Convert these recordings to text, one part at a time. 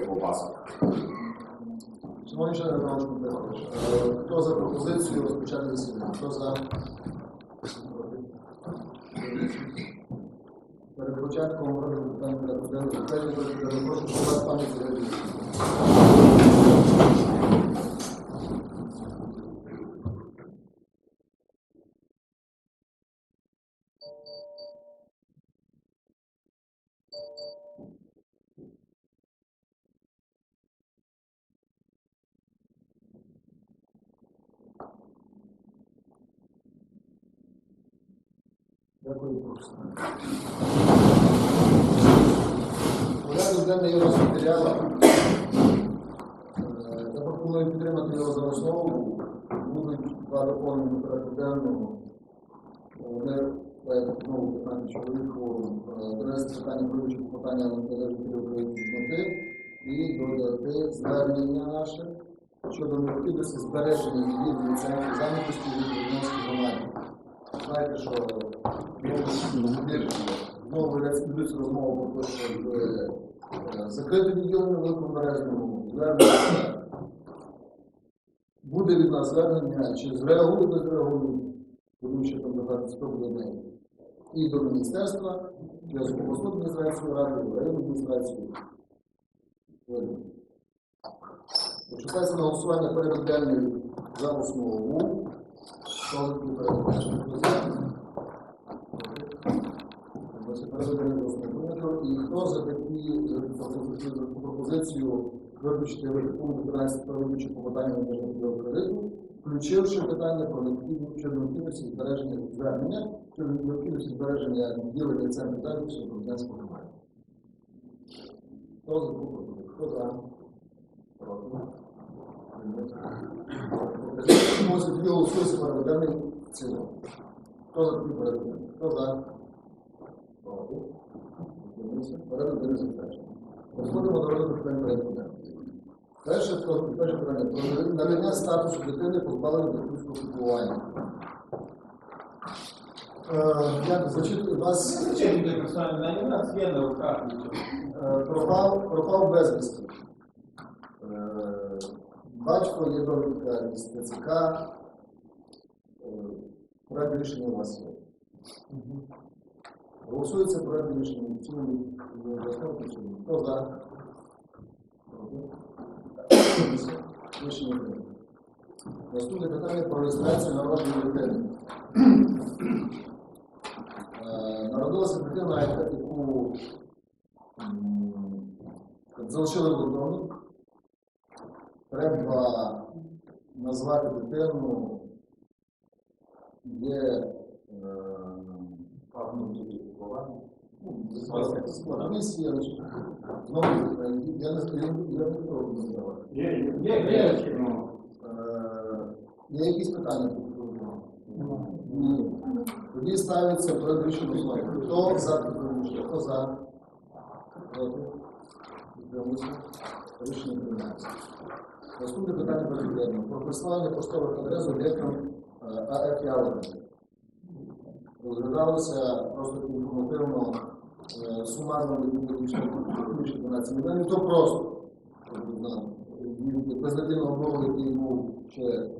є ковбаса. Шановні члени виконавчого комітету, е, хто за пропозицію розпочати засідання? Хто за? Перед початком розгляду Нас матеріалах. Е, Запропоную підтримати його за основу. Будуть два доповнення до порядку денного. Вони знову 15 чоловік форум. Донести питання про питання незалежності України чесноти і додати звернення наше щодо необхідності збереження відвідування центрів зайнятості в Українській громаді. Знаєте, що знову ведеться розмова про те, щоб е, закрити відділення великому березному, звернення. Буде від нас звернення, чи зреагують, не зреагують, тому що там багато спробує і до міністерства, з обласної адміністрації ради, і районну адміністрацію. Почитається на голосування порядок денний за основу. Хто за таку порядок денний? Значить, порядок денний за основу. І хто за такі таку пропозицію виключити пункт 12 про виключення попадання на державного кредиту, включивши питання про необхідність збереження звернення щодо необхідності збереження відділення центру в громадянському громаді. Хто за таку пропозицію? Хто за? Проти? Тоді голосується в цілому. Хто за такий порядок? Хто за? Утримався? Порядок денний затверджений. Розходимо до розгляду питань порядку денного. Перше, перше питання про надання статусу дитини позбавленої батьківського піклування. Е, Як зачитую вас Зачем ты персонально? У нас на руках нічого. Е, пропав, пропав безвісти. Е, Батько є довідка із ТЦК. Проект рішення у вас є. Голосується проект рішення в цілому основному рішенні. Хто за? Рішення прийнято. Наступне питання про реєстрацію народної дитини. Е, Народилася дитина, яку залишили в. Треба назвати дитину, є е, я не знаю, я не пробую називати. Є, якісь питання? Ні. Тоді ставиться рішення голосування. Хто за? Хто за? Наступне питання денного. Про присвоєння поштових адрес об'єктам е, АФ Яловича. Розглядалося просто інформативно е, сумарно більше 12 мільйонів. То просто. ви знали. Від Безнадійного боргу, який був ще е,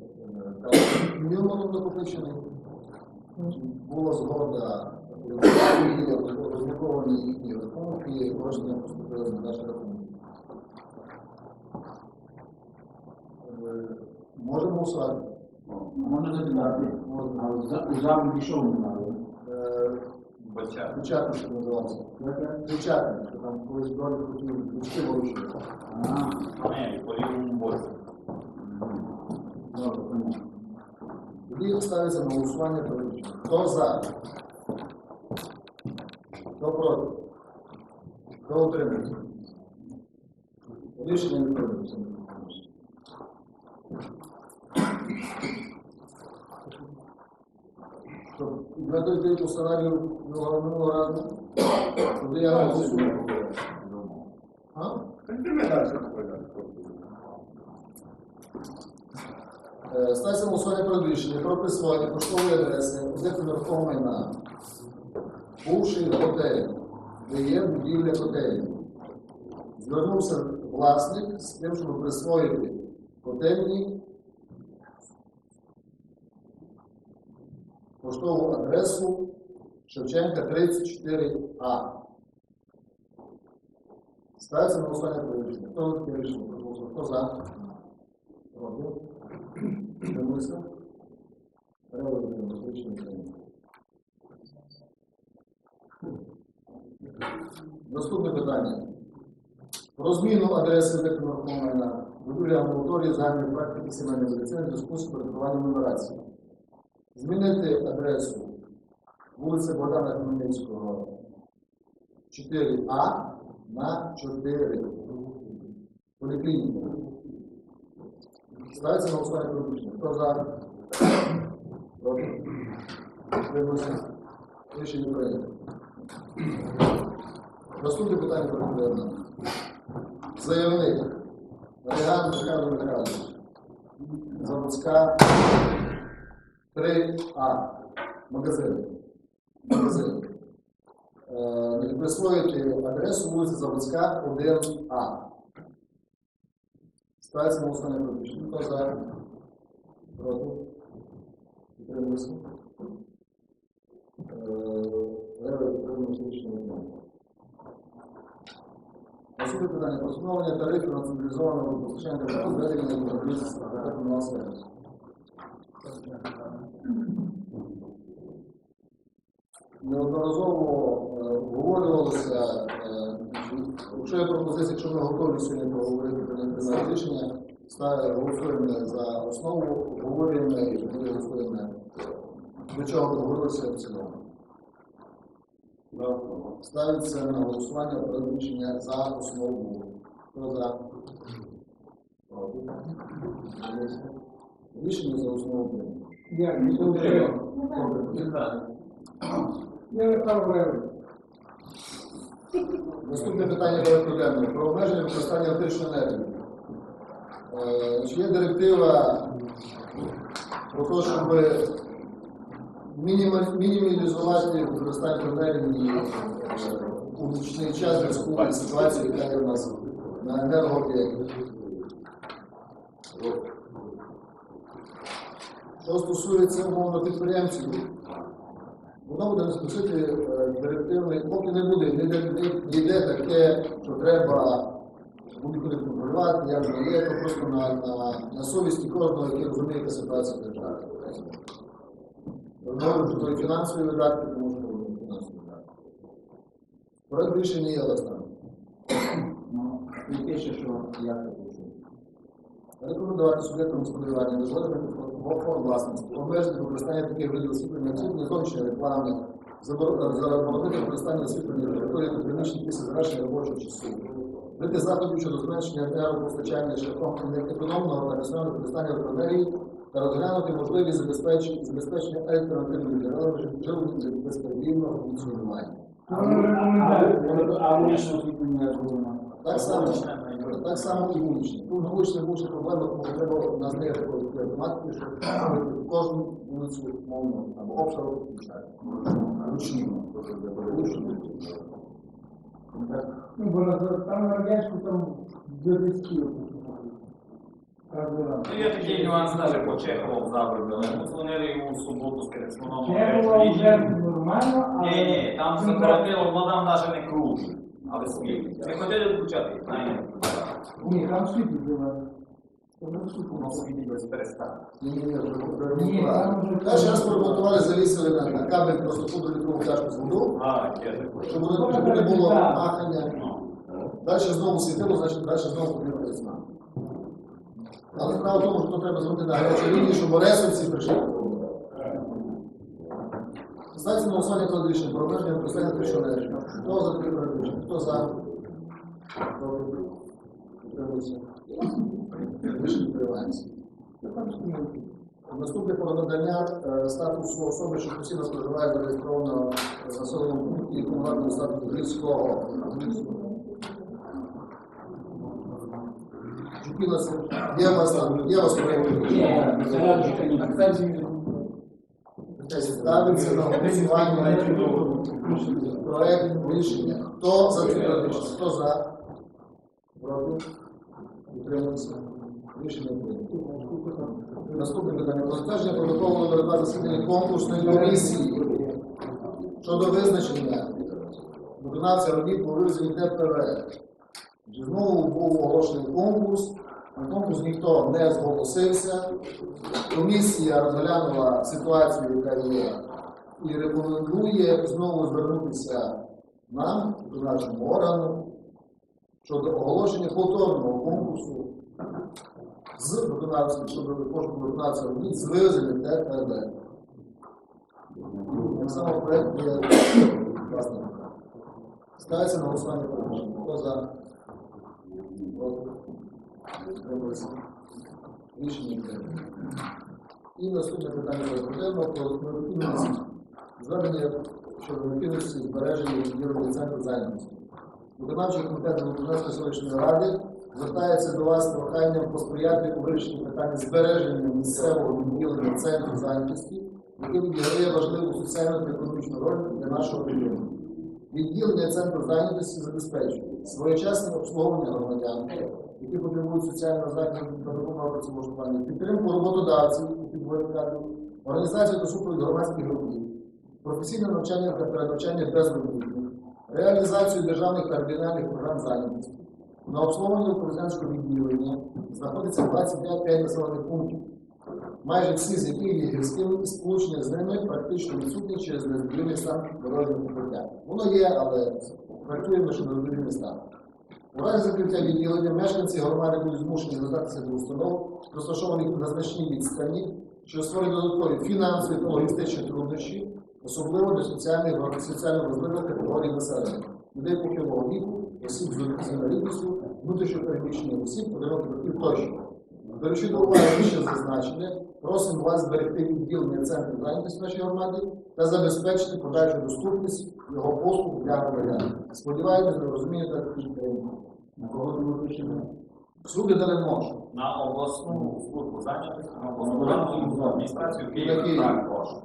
мільйоном накопичений. Була згода, розраховані їхні рахунки, і кошти поступили на наш рахунок. Е, Можемо голосувати. Можна забирати. Можна. А за- у зал пішов немає. Бача. Печатник, що називався. Печатник, що там колись брали хотіли вирішили. А, Ні, по лівому боці. Тоді ставиться на голосування про. Хто за? Хто проти? Хто утримується? Рішення не прийняться. Що, На той день по сценарію минулого минулого разу, туди я голосую. А? Е, Ставиться на голосування про рішення про присвоєння поштової адреси об'єкту нерухомого майна. Бувший готель, де є будівля готелю. Звернувся власник з тим, щоб присвоїти котельні поштову адресу Шевченка 34А. Ставиться на голосування про. Хто таке рішення? Прошу. Хто за? Проти? Утримується? Перевод рішення прийнято. Наступне питання. Про зміну адреси об'єкту майна будівлі амбулаторії загальної практики сімейної медицини в зв'язку з порядкуванням нумерації. Змінити адресу вулиця Богдана Хмельницького 4А на 4 поліклініка. Ставиться на голосування про. Хто за? Рішення прийнято. Наступне питання про порядку. Заявник. Олега Михайло Михайлович. Заводська 3А. Магазин. Магазин. Е, присвоїти адресу вулиця Заводська 1А. Ставиться на про рішення. Хто за? Проти? Підтримується. Е. Наступне питання про тарифів на централізованого постачання та зведення інформації та комунального сервісу. Неодноразово е, обговорювалося, е, якщо є пропозиція, якщо ми готові сьогодні поговорити про прийняти рішення, голосуємо за основу, обговорюємо і тоді голосуємо. До чого договорилися в цілому. Ставиться на голосування про за основу. Хто за? Рішення за основу прийнято. Слухаю. Я Михайло Левич. Наступне питання порядку денного. Про обмеження використання електричної енергії. Е, Чи є директива про те, щоб мінімалізувати використання енергії е, у нічний час в зв'язку з ситуацією, яка є у нас на енергооб'єкті? Що стосується умовно підприємців, воно буде носити е, директивний, поки не буде, не йде- таке, що треба будь-куди контролювати, як воно є, то просто на, на, на совісті кожного, який розуміє, яка ситуація в державі. Говорю, що то і фінансові видатки, тому що вони фінансові видатки. Проект рішення є Олександр. Ну, і пише, що я так пишу. Рекомендувати суб'єктам господарювання дозволити форм власності, обмежити використання таких видів освітлення, освітлення зовнішньої реклами, забор- заборонити використання освітлення території та приміщень після завершення робочого часу. Вити заходів щодо зменшення енергопостачання шляхом економного та раціонального використання електроенергії та розглянути можливість забезпечення, забезпечення альтернативними джерелами живлення для безперебійного функціонування. А вуличне освітлення зроблено. Так само, так само і вуличні. Тут вуличні вуличні проблеми, тому що треба на них такої автоматики, щоб кожну вулицю мовно або обшару включати. Ручні. Ручні. Ну, бо на- там на радянську там до дисків. Ну, є такий нюанс навіть по Чехову забрали. Ми дзвонили йому в суботу з телефоном. Це було вже нормально, але... Ні, ні, там воно там навіть не крутить. Але скільки? Не хотіли включати, Ні, там світло було. Перший раз поремонтували завісили на кабель просто пудру літрову чашку з воду, А, я так щоб не було махання. Ну, Далі знову світило, значить далі знову потрібно весна. Але справа в тому, що треба зробити на гарячій лінії, щоб оресовці прийшли. Ставиться на голосування про рішення про обмеження використання електричної енергії. Хто за таке передбачення? Хто за? Рішення. Наступне про надання е, статусу особи, що постійно споживає зареєстрованого в населеному пункті комунального статусу Львівського. Чупилася. Є вас у вас Ставиться на голосування проект рішення. Хто за це? Хто за? Проти? Утрималися. Рішення прийнято. Наступне питання. Про затвердження протоколу номер 2 засідання конкурсної комісії щодо визначення виконавця робіт по вивезенню ТПВ. Знову був оголошений конкурс. На конкурс ніхто не зголосився. Комісія розглянула ситуацію, яка є, і рекомендує знову звернутися нам, виконавчому органу, щодо оголошення повторного конкурсу з виконавцем, щодо пошуку виконавця з вивезення ТПВ. Так само проект є власне. Ставиться на голосування порушення. Хто за? Рішення прийнято. І наступне питання розглядемо про необхідність звернення щодо необхідності збереження відділення центру зайнятості. Виконавчий комітет Володимирської селищної ради звертається до вас з проханням посприяти у вирішенні питання збереження місцевого відділення центру зайнятості, яке відіграє важливу соціальну та економічну роль для нашого регіону. Відділення центру зайнятості забезпечує своєчасне обслуговування громадян, які потребують соціального захисту та допомоги працевлаштування, підтримку роботодавців, які кадрів, організацію та громадських робіт, професійне навчання та передавчання безробітних, реалізацію державних та регіональних програм зайнятості. На обслуговуванні президентського відділення знаходиться 25 населених пунктів, майже всі з яких є гірськими і сполучення з ними практично відсутні через незадовільний стан дорожнього покриття. Воно є, але працюємо, що незадовільний стан. У разі закриття відділення мешканці громади будуть змушені звертатися до установ, розташованих на значній відстані, що створює додаткові фінансові та логістичні труднощі, особливо для соціальних соціально важливих категорій населення, людей похилого віку, осіб з інвалідністю, внутрішньопереміщених осіб, одиноких батьків тощо. Беручи до уваги вище зазначене, просимо вас зберегти відділення центру зайнятості в нашій громаді та забезпечити подальшу доступність його послуг для громадян. Сподіваємось та підтримку. На кого друге рішення? Суди дали можу. На обласну службу зайнятості, на обласну адміністрацію Києва. Києва. Так, прошу.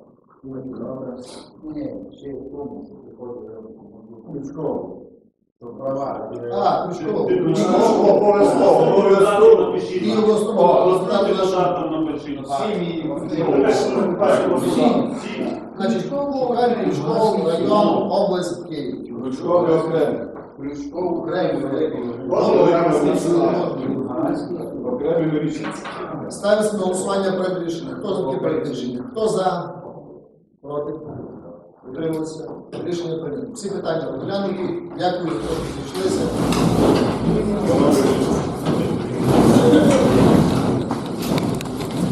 Ні, ще в тому, що приходить Ключково. права. А, Ключково. Обов'язково, обов'язково, обов'язково. І обов'язково. Розправді додаток напишіть. Всі. Значить, шукаємо Ключково, район, область, Київ. Ключкові окремо. Окремо, Окремі рішення. Ставиться на голосування проект рішення. Хто за таке проект рішення? Хто за? Проти? Утрималися. Рішення прийнято. Всі питання розглянуті. Дякую, що зійшлися.